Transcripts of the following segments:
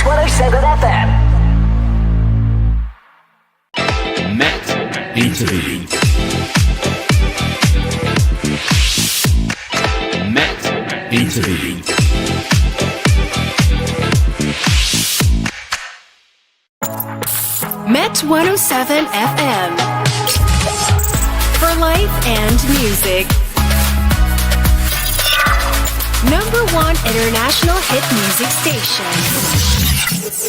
Met 107 FM. Met Interview. Met Interview. Met 107 FM. For life and music. Number one international hit music station. This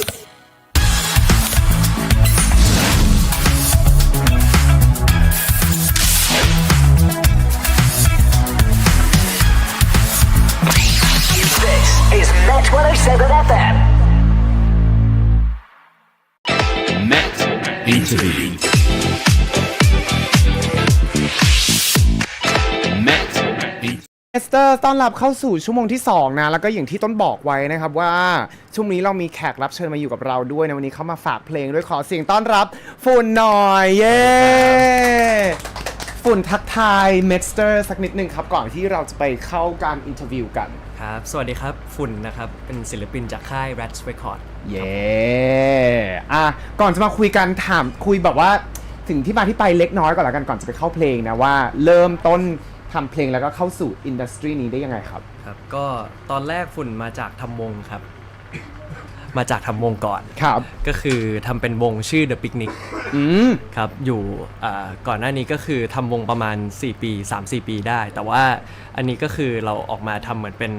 is Met 107 FM. Met Interview. เอสเตอร์ต้อนรับเข้าสู่ชั่วโมงที่ 2 นะ แล้วก็อย่างที่ต้นบอกไว้นะครับว่าช่วงนี้เรามีแขกรับเชิญมาอยู่กับเราด้วยในวันนี้เขามาฝากเพลงด้วยขอเสียงต้อนรับฝุ่นหน่อย เย้ฝุ่นทักทายเมสเตอร์สักนิดนึงครับ ก่อนที่เราจะไปเข้าการอินเทอร์วิวกัน ครับ สวัสดีครับ ฝุ่นนะครับ เป็นศิลปินจากค่าย Rats Record เย้อะก่อนจะมาคุยกันถามคุยแบบว่าถึงที่มาที่ไปเล็กน้อยก่อนละกันก่อนจะไปเข้าเพลงนะว่า เริ่มต้น ทำเพลงแล้วก็เข้าสู่อินดัสทรีนี้ได้ยังไงครับ ครับ ก็ตอนแรกฝุ่นมาจากทำวงครับ มาจากทำวงก่อน ครับ ก็คือทำเป็นวงชื่อ The Picnic อืม ครับ อยู่อ่าก่อนหน้านี้ก็คือทำวงประมาณ 4 ปี 3-4 ปีได้ แต่ว่าอันนี้ก็คือเราออกมาทำเหมือนเป็น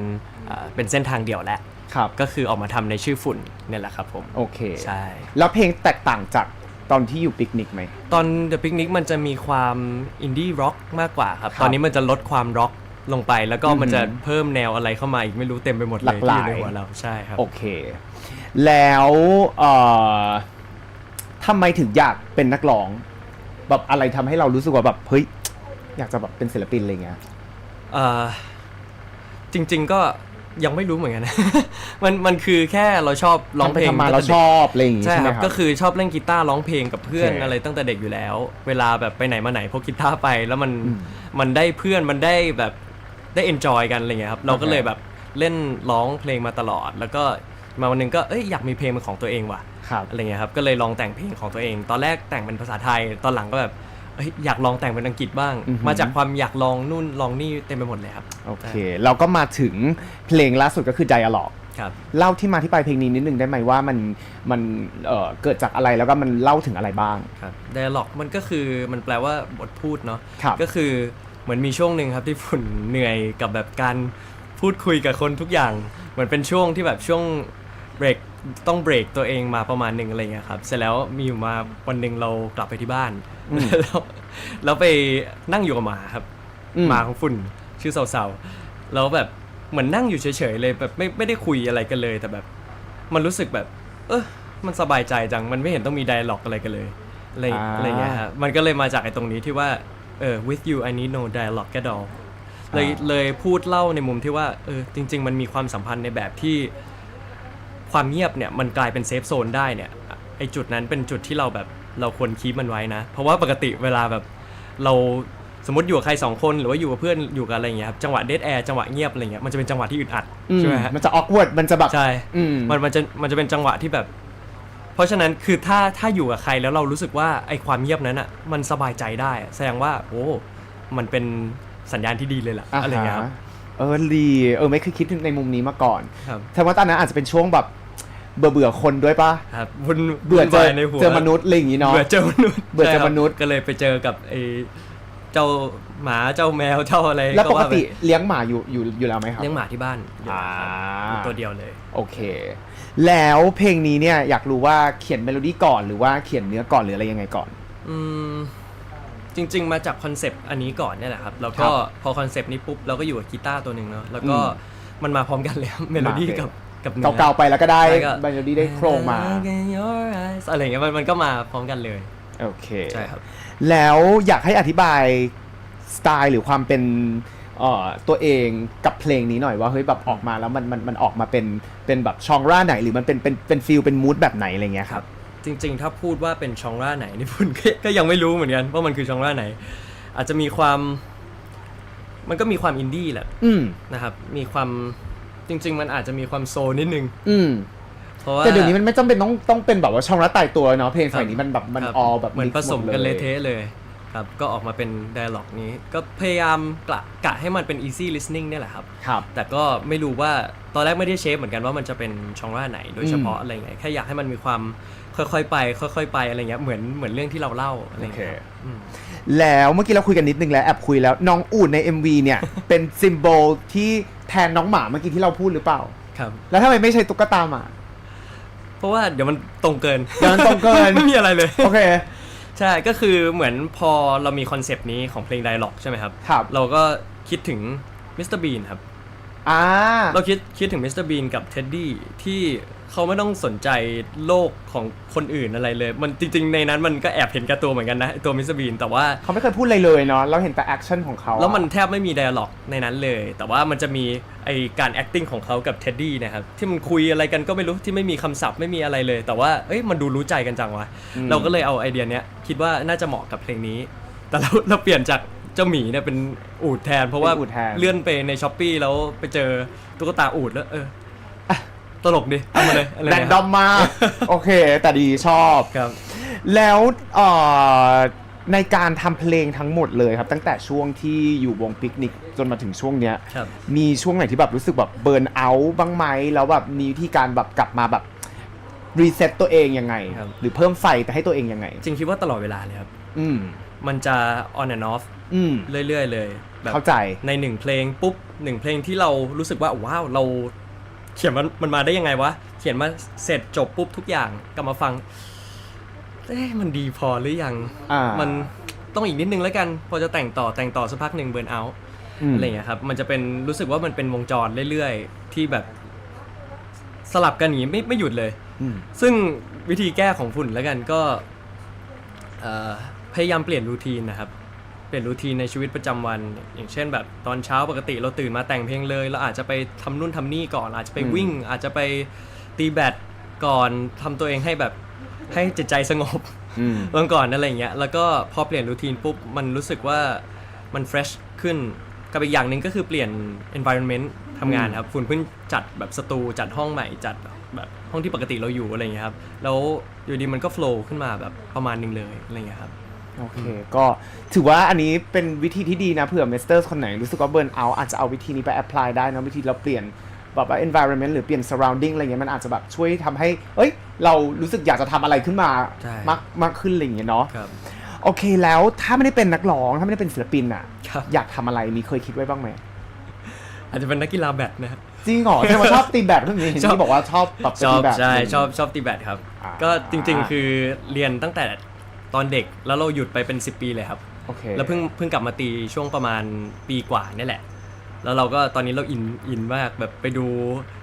อ่าเป็นเส้นทางเดี่ยวแหละครับ ก็คือออกมาทำในชื่อฝุ่นเนี่ยแหละครับผม โอเค ใช่ แล้วเพลงแตกต่างจาก ตอนที่อยู่ปิกนิกไหม ตอน The Picnic มันจะมีความอินดี้ร็อกมากกว่าครับ ครับตอนนี้มันจะลดความร็อกลงไป แล้วก็มันจะอือหือเพิ่มแนวอะไรเข้ามาอีกไม่รู้เต็มไปหมดเลยหลากหลายที่อยู่ในหัวเราใช่ครับ โอเค แล้วเอ่อทำไมถึงอยากเป็นนักร้อง แบบอะไรทำให้เรารู้สึกว่าแบบเฮ้ยอยากจะแบบเป็นศิลปินอะไรเงี้ย เอ่อจริงๆก็ ยังไม่รู้เหมือนกันนะ มันมันคือแค่เราชอบร้องเพลงทำไปทำมาเราตั้งแต่ชด็กอบอะไรอย่างงี้ใช่ใช่ไหคมรับครับก็คือชอบเล่นกีตาร์ร้องเพลงกับเพื่อนโอเคอะไรตั้งแต่เด็กอยู่แล้ว เวลาแบบไปไหนมาไหนพกกีตาร์ไป แล้วมันอืมมันได้เพื่อนมันได้แบบได้เอนจอยกันอะไรเงี้ยครับเราก็โอเคเลยแบบเล่นร้องเพลงมาตลอด แล้วก็มาวันหนึงก็เอ้ยอยากมีเพลงเป็นของตัวเองว่ะครับอะไรเงี้ยครับก็เลยลองแต่งเพลงของตัวเอง ตอนแรกแต่งเป็นภาษาไทยตอนหลังก็แบบ เอ้ยอยากลองแต่งเป็นอังกฤษบ้าง อือหือมาจากความอยากลองนู่นลองนี่เต็มไปหมดเลยครับโอเค เราก็มาถึงเพลงล่าสุดก็คือ Dialog ครับ เล่าที่มาที่ไปเพลงนี้นิดนึงได้ไหมว่ามันมันเอ่อเกิดจากอะไรแล้วก็มันเล่าถึงอะไรบ้าง ครับ dialog มันก็คือมันแปลว่าบทพูดเนาะครับก็คือเหมือนมีช่วงหนึ่งครับที่ฝุ่นเหนื่อยกับแบบการพูดคุยกับคนทุกอย่างเหมือนเป็นช่วงที่แบบช่วงเบรก ต้องเบรกตัวเองมาประมาณหนึ่งอะไรเงี้ยครับ เสร็จแล้วมีอยู่มาวันหนึ่งเรากลับไปที่บ้านอืมแล้วแล้วไปนั่งอยู่กับหมาครับอืมหมาของฝุ่นชื่อเสาๆแล้วแบบเหมือนนั่งอยู่เฉยๆเลยแบบไม่ไม่ได้คุยอะไรกันเลย แต่แบบ มันรู้สึกแบบ เออมันสบายใจจังมันไม่เห็นต้องมีไดอะล็อกอะไรกันเลยอะไรอ่าอะไรเงี้ยฮะมันก็เลยมาจากไอ้ตรงนี้ที่ว่าเออ with you I need no dialogue at all เลยเลยพูดเล่าในมุมที่ว่าเออจริง ๆ มันมีความสัมพันธ์ในแบบที่ ความเงียบเนี่ยมันกลายเป็นเซฟโซนได้เนี่ยไอจุดนั้นเป็นจุดที่เราแบบเราควรคีปมันไว้นะ เพราะว่าปกติเวลาแบบเราสมมติอยู่กับใครสองคนหรือว่าอยู่กับเพื่อนอยู่กับอะไรอย่างเงี้ยครับจังหวะเดทแอร์จังหวะเงียบอะไรเงี้ยมันจะเป็นจังหวะที่อึดอัดอืมใช่ไหมฮะมันจะ awkward มันจะแบบใช่อืมมันมันจะมันจะเป็นจังหวะที่แบบ เพราะฉะนั้นคือถ้าถ้าอยู่กับใครแล้วเรารู้สึกว่าไอ้ความเงียบนั้นอะมันสบายใจได้อะแสดงว่าโอ้มันเป็นสัญญาณที่ดีเลยล่ะอ่าอะไรเงี้ยครับฮะเออดีเออไม่เคยคิดในมุมนี้มาก่อนครับแต่ว่าตอนนั้นอาจจะเป็นช่วงแบบ เบื่อเบื่อๆคนด้วยปะครับวุ่นเบื่อเจอวุ่นวายในหัวเจอมนุษย์อะไรอย่างงี้เนาะเบื่อเจอมนุษย์เบื่อเจอใช่ครับมนุษย์ก็เลยไปเจอกับไอ้เจ้าหมาเจ้าแมวเจ้าอะไรแล้วปกว่าไติเลี้ยงหมาอยู่อยู่อยู่แล้วไหมครับเลี้ยงหมาที่บ้านอยู่อ่าครับตัวเดียวเลย โอเค แล้วเพลงนี้เนี่ยอยากรู้ว่าเขียนเมโลดี้ก่อนหรือว่าเขียนเนื้อก่อนหรืออะไรยังไงก่อน อืมจริง ๆ มาจากคอนเซปต์อันนี้ก่อนเนี่ยแหละครับแล้วก็ครับพอคอนเซปต์นี้ปุ๊บเราก็อยู่กับกีตาร์ตัวหนึ่งเนาะแล้วก็อืมมันมาพร้อมกันเลยเมโลดี้มากับ กับเนื้อ เก่าๆไปแล้วก็ได้ใช่ก็เมโลดี้ได้โครงมา Look in your eyes อะไรอย่างเงี้ยมันมันก็มาพร้อมกันเลยโอเค ใช่ครับ แล้วอยากให้อธิบายสไตล์หรือความเป็นเอ่อตัวเองกับเพลงนี้หน่อยว่าเฮ้ยแบบออกมาแล้วมันมันมันออกมาเป็นเป็นแบบชองร่าไหนหรือมันเป็นเป็นเป็นฟิลเป็นมูดแบบไหนอะไรเงี้ยครับ จริงๆ ถ้าพูดว่าเป็นชองร่าไหนนี่พุ่นก็ก็ยังไม่รู้เหมือนกันว่ามันคือชองร่าไหน อาจจะมีความ มันก็มีความอินดี้แหละอืม นะครับ มีความ จริง ๆ มันอาจจะมีความโซลนิดนึง อืมเพราะว่าแต่เดี๋ยวนี้มันไม่จำเป็นต้องต้องเป็นแบบว่าช่องละตายตัวเนาะเพลงสมัยนี้มันแบบมันครับออแบบม ix นี้มันต้องเป็นแบบว่าช่องละตายตัวเนาะเพลงสมัยนี้มันแบบมันครับออแบบเหมือน mix ผสมกันหดเละเทะเลยครับ ก็ออกมาเป็น dialog นี้ ก็พยายามกะกะให้มันเป็น easy listening เนี่ยแหละครับ ครับ แต่ก็ไม่รู้ว่าตอนแรกไม่ได้เชฟเหมือนกันว่ามันจะเป็นช่องว่าไหนโดยเฉพาะอืมอะไรเงี้ยแค่อยากให้มันมีความค่อยๆไป ค่อยๆไปอะไรเงี้ยเหมือนเหมือนเรื่องที่เราเล่าอะไรโอเค เงี้ยอืมแล้วเมื่อกี้เราคุยกันนิดนึงแล้วแอบคุยแล้วน้องอูดใน MV เนี่ย เป็นซิมโบลที่ แทนน้องหมาเมื่อกี้ที่เราพูดหรือเปล่า ครับ แล้วทำไมไม่ใช่ตุ๊กตาหมา เพราะว่าเดี๋ยวมันตรงเกินเดี๋ยวมันตรงเกิน ไม่มีอะไรเลย โอเค ใช่ ก็คือเหมือนพอเรามีคอนเซปต์นี้ของเพลง dialog ใช่ไหมครับ ครับ เราก็คิดถึงมิสเตอร์บีนครับ อ่า เราคิดคิดถึงมิสเตอร์บีนกับเท็ดดี้ที่เขาไม่ต้องสนใจโลกของคนอื่นอะไรเลย มันจริง ๆ ในนั้นมันก็แอบเห็นแกับตัวเหมือนกันนะไอ้ตัวมิสเตอร์บีนแต่ว่า เขาไม่เคยพูดอะไรเลยเนาะเราเห็นแต่แอคชั่นของเขาแล้วมันแทบไม่มี dialog ในนั้นเลย แต่ว่ามันจะมีไอการ acting ของเขากับเท็ดดี้นะครับ ที่มันคุยอะไรกันก็ไม่รู้ที่ไม่มีคำศัพท์ไม่มีอะไรเลย แต่ว่าเอ้ยมันดูรู้ใจกันจังวะเราก็เลยเอาไอเดียเนี้ยคิดว่าน่าจะเหมาะกับเพลงนี้ แต่เราเราเปลี่ยนจาก เจ้าหมีเนี่ยเป็นอูดแทน เพราะว่าเป็นอูฐแทน เลื่อนไปในช้อปปีแล้วไปเจอตุ๊กตาอูดแล้วเอออะตลกดีเอามาเลยอะไรแรนเงี้ยดอมมาก โอเค แต่ดีชอบ ครับ แล้วเอ่อในการทำเพลงทั้งหมดเลยครับ ตั้งแต่ช่วงที่อยู่วงปิกนิกจนมาถึงช่วงเนี้ย ครับ มีช่วงไหนที่แบบรู้สึกแบบเบิร์นเอาท์บ้างไหมแล้วแบบมีวิธีการแบบกลับมาแบบรีเซ็ตตัวเองยังไง ครับ หรือเพิ่มไฟไปให้ตัวเองยังไง จริงคิดว่าตลอดเวลาเลยครับ อืม มันจะ on and off อืม เรื่อยๆ เลยแบบเข้าใจ ในหนึ่งเพลงปุ๊บหนึ่งเพลงที่เรารู้สึกว่าว้าวเราเขียนมันมันมาได้ยังไงวะ เขียนมาเสร็จจบปุ๊บทุกอย่างกลับมาฟังเอ๊ะมันดีพอหรือยัง อ่ามัมันต้องอีกนิดนึงแล้วกัน พอจะแต่งต่อแต่งต่อสักพักหนึ่งเบิร์นเอามอะไรอย่างเงี้ยครับ มันจะเป็นรู้สึกว่ามันเป็นวงจรเรื่อยๆ ที่แบบสลับกันอย่างนี้ไม่ไม่หยุดเลย อืมซึ่งวิธีแก้ของฝุ่นแล้วกันก็เอ่อ พยายามเปลี่ยนรูทีนนะครับ เปลี่ยนรูทีนในชีวิตประจำวัน อย่างเช่น แบบตอนเช้าปกติเราตื่นมาแต่งเพลงเลยเราอาจจะไปทำนู่นทำนี่ก่อน อาจจะไปอืมวิ่ง อาจจะไปตีแบดก่อนทำตัวเองให้แบบให้จิตใจสงบอืมเมื่อก่อนอะไรอย่างเงี้ยแล้วก็พอเปลี่ยนรูทีนปุ๊บมันรู้สึกว่ามันเฟรชขึ้นกับอีกอย่างหนึ่งก็คือเปลี่ยน environment ทำงานครับฝุ่นเพิ่งจัดแบบสตูจัดห้องใหม่จัดแบบห้องที่ปกติเราอยู่อะไรอย่างเงี้ยครับแล้วอยู่ดีมันก็ flow ขึ้นมาแบบประมาณหนึงเลยอะไรอย่างเงี้ยครับ โอเค ก็ถือว่าอันนี้เป็นวิธีที่ดีนะเผื่อเมสเตอร์คนไหนรู้สึกว่าเบิร์นเอาอาจจะเอาวิธีนี้ไปแอพพลายได้นะวิธีเราเปลี่ยนแบบว่า environment หรือเปลี่ยน surrounding อะไรเงี้ยมันอาจจะแบบช่วยทำให้ เอ้ย เรารู้สึกอยากจะทำอะไรขึ้นมาใช่มากมากขึ้นอะไรอย่างเงี้ยเนาะครับโอเคแล้วถ้าไม่ได้เป็นนักร้องถ้าไม่ได้เป็นศิลปินอะครับอยากทำอะไรมีเคยคิดไว้บ้างไหมอาจจะเป็นนักกีฬาแบดนะครับจริงเหรอแสดงว่าชอบตีแบดเรื่องนี้เห็นชอบที่บอกว่าชอบแบบชอบตีแบดใช่ชอบชอบตีแบดครับอ่าก็จริง ๆ คือเรียนตั้งแต่ ตอนเด็กแล้วเราหยุดไปเป็น 10 ปีเลยครับ โอเคแล้วเพิ่งเพิ่งกลับมาตีช่วงประมาณปีกว่านี่แหละ แล้วเราก็ตอนนี้เราอินอินมากแบบไปดู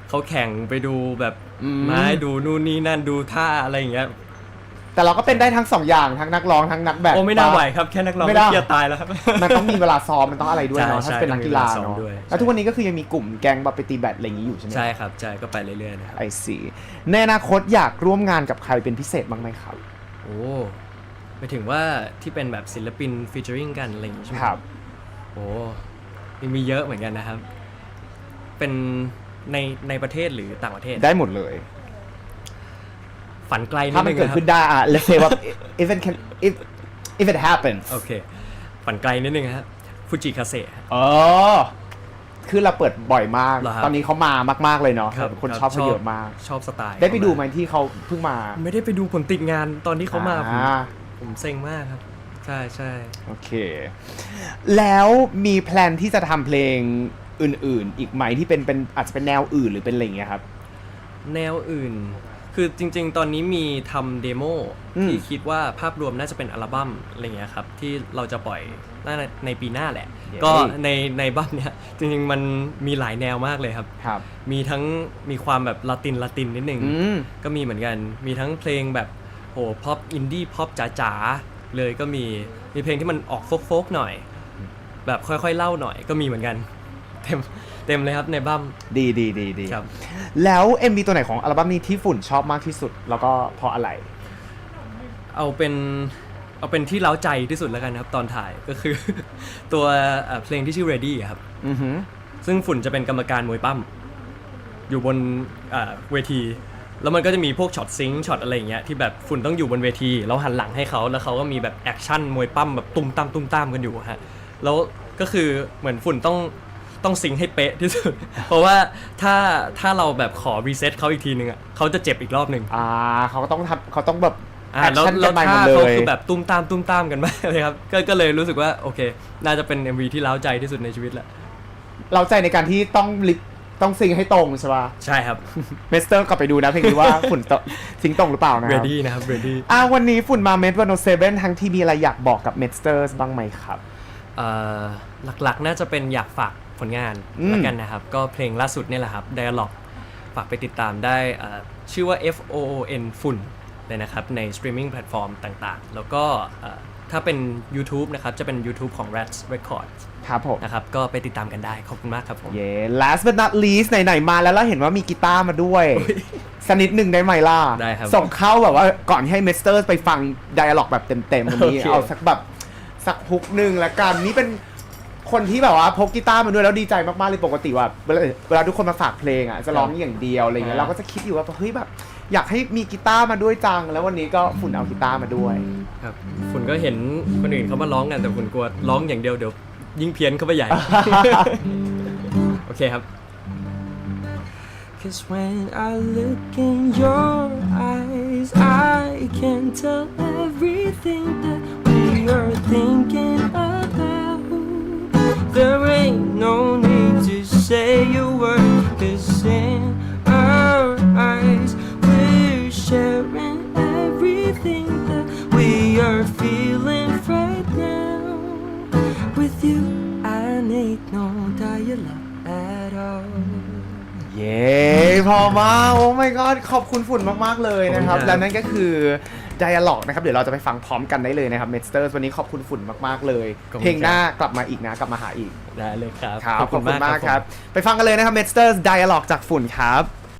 เขาแข่งไปดูแบบอืมไม้ดูนู่นนี่นั่นดูท่าอะไรอย่างเงี้ยแต่เราก็เป็นได้ทั้งสองอย่างทั้งนักร้องทั้งนักแบด โอ้ไม่น่าปะไหวครับแค่นักร้องไม่ได้ ก็เครียดตายแล้วครับ มันต้องมีเวลาซ้อมมันต้องอะไรด้วยเนาะใช่ถ้าเป็นนักกีฬาใช่ต้องมีเวลาซ้อมเนาะด้วย แล้วทุกวันนี้ก็คือยังมีกลุ่มแก๊งแบบไปตีแบดอะไรอย่างนี้อยู่ใช่ไหมใช่ครับใช่ก็ไปเรื่อยๆนะครับไอซีในอนาคตอยากร่วมงานกับใครเป็นพิเศษบ้างไหมครับ โอ้ ไปถึงว่าที่เป็นแบบศิลปินฟีเจอริงกันอะไรอย่างงี้ใช่ไหมครับ โอ้มีมีเยอะเหมือนกันนะครับ เป็นในในประเทศหรือต่างประเทศ ได้หมดเลย ฝันไกลนิถ้าดมันนึงเกิดนะคขึ้นรับได้อะ let's say ว่า if it can if if it happens โอเค ฝันไกลนิดนึงครับฟูจิคาเซเออคือเราเปิดบ่อยมาก เหรอครับตอนนี้เขามามากๆเลยเนาะคนชอบเขาเยอะมาก ชอบสไตล์ได้ไปดูไหมที่เขาเพิ่งมา ไม่ได้ไปดูผมติดงานตอนที่เขามาผมอ่า ผมเซ็งมากครับ ใช่ใช่โอเค แล้วมีแพลนที่จะทำเพลงอื่น ๆ อีกไหมที่เป็นเป็นอาจจะเป็นแนวอื่นหรือเป็นอะไรอย่างเงี้ยครับ แนวอื่น คือจริง ๆ ตอนนี้มีทำเดโมอืม ที่คิดว่าภาพรวมน่าจะเป็นอัลบั้มอะไรเงี้ยครับ ที่เราจะปล่อยน่าจะในปีหน้าแหละ ก็ในในบั้มเนี้ยจริง ๆ มันมีหลายแนวมากเลยครับ ครับ มีทั้งมีความแบบลาตินลาตินนิดนึงอืม ก็มีเหมือนกัน มีทั้งเพลงแบบ โหพ็อปอินดี้พ็อปจ๋าๆเลยก็มีมีเพลงที่มันออกโฟกๆหน่อย แบบค่อยๆเล่าหน่อยก็มีเหมือนกัน เต็มเต็มเลยครับในบั้มดีดีดีดีครับ แล้ว MV ตัวไหนของอัลบั้มนี้ที่ฝุ่นชอบมากที่สุด แล้วก็เพราะอะไร เอาเป็นเอาเป็นที่เล้าใจที่สุดแล้วกันครับตอนถ่ายก็คือ ตัวเอ่อเพลงที่ชื่อ Ready อะครับ อือหือซึ่งฝุ่นจะเป็นกรรมการมวยปั้มอยู่บนเอ่อเวที แล้วมันก็จะมีพวกช็อตซิงค์ช็อตอะไรอย่างเงี้ยที่แบบฝุ่นต้องอยู่บนเวทีแล้วหันหลังให้เขาแล้วเขาก็มีแบบแอคชั่นมวยปั้มแบบตุ้มตามตุ้มตามกันอยู่ฮะแล้วก็คือเหมือนฝุ่นต้องต้องซิงค์ให้เป๊ะที่สุด เพราะว่าถ้าถ้าเราแบบขอรีเซ็ตเขาอีกทีนึงอะเขาจะเจ็บอีกรอบหนึ่งอ่าเขาก็ต้องทำเขาต้องแบบอ่าแอคแล้วชั่นแล้กัวนใหม่หมท่าดเลเขายคือแบบตุ้มตามตุ้มตามกันมากเลยครับก็ก็เลยรู้สึกว่าโอเค น่าจะเป็น MV ที่เล้าใจที่สุดในชีวิตแหละเราใจในการที่ต้องลิป ต้องซิงให้ตรงใช่ป่ะใช่ครับเมสเตอร์กลับไปดูนะเพลงนี้ว่าฝุ่นตซิงตรงหรือเปล่านะครับ ready นะครับ ready อ่าวันนี้ฝุ่นมาเมสวันโอเซเว่นทั้งที่มีอะไรอยากบอกกับเมสเตอร์บ้างไหมครับเอ่อหลักๆน่าจะเป็นอยากฝากผลงานอืมแล้วกันนะครับ ก็เพลงล่าสุดเนี่ยแหละครับ Dialog ฝากไปติดตามได้เอ่อชื่อว่า F O O N ฝุ่นเลยนะครับ ในสตรีมมิ่งแพลตฟอร์มต่างๆ แล้วก็เอ่อ ถ้าเป็น YouTube นะครับ จะเป็น YouTube ของ Rats Records ครับผม นะครับ ก็ไปติดตามกันได้ ขอบคุณมากครับผม เย้ last but not least ไหน ๆ มาแล้วเราเห็นว่ามีกีตาร์มาด้วยสกนิดหนึ่งได้ไหมล่ะ ได้ครับส่งเข้าแบบว่าก่อนให้เมสเตอร์ไปฟัง dialog แบบเต็มๆวันนี้โอเคเอาสักแบบสักฮุกหนึ่งละกัน นี่เป็นคนที่แบบว่าพกกีตาร์มาด้วยแล้วดีใจมากๆเลยปกติว่าเวลาเวลาทุกคนมาฝากเพลงอะจะร้องอย่างเดียวอะไรเงี้ยเราก็จะคิดอยู่ว่าเฮ้ยแบบ อยากให้มีกีตาร์มาด้วยจัง แล้ววันนี้ก็ฝุ่นเอากีตาร์มาด้วย ครับฝุ่นก็เห็นคนอื่นเขามาร้องกันแต่ฝุ่นกลัวร้องอย่างเดียวเดี๋ยวยิ่งเพี้ยนเข้าไปใหญ่ โอเคครับ Cause when I look in your eyes, I can tell everything that we are thinking about. There ain't no need to say a you, I need no dialogue at all. เย้พอมากโอ้ my god ขอบคุณฝุ่นมาก ๆ เลยนะครับ ขอบคุณครับ และนั่นก็คือ Dialog นะครับ เดี๋ยวเราจะไปฟังพร้อมกันได้เลยนะครับ m e d s t e r s วันนี้ขอบคุณฝุ่นมาก ๆ เลยเพลงหน้ากลับมาอีกนะ กลับมาหาอีกได้เลยครับ ครับขอบคุณมากผมครับ ไปฟังกันเลยนะครับ m e d s t e r s Dialog จากฝุ่นครับ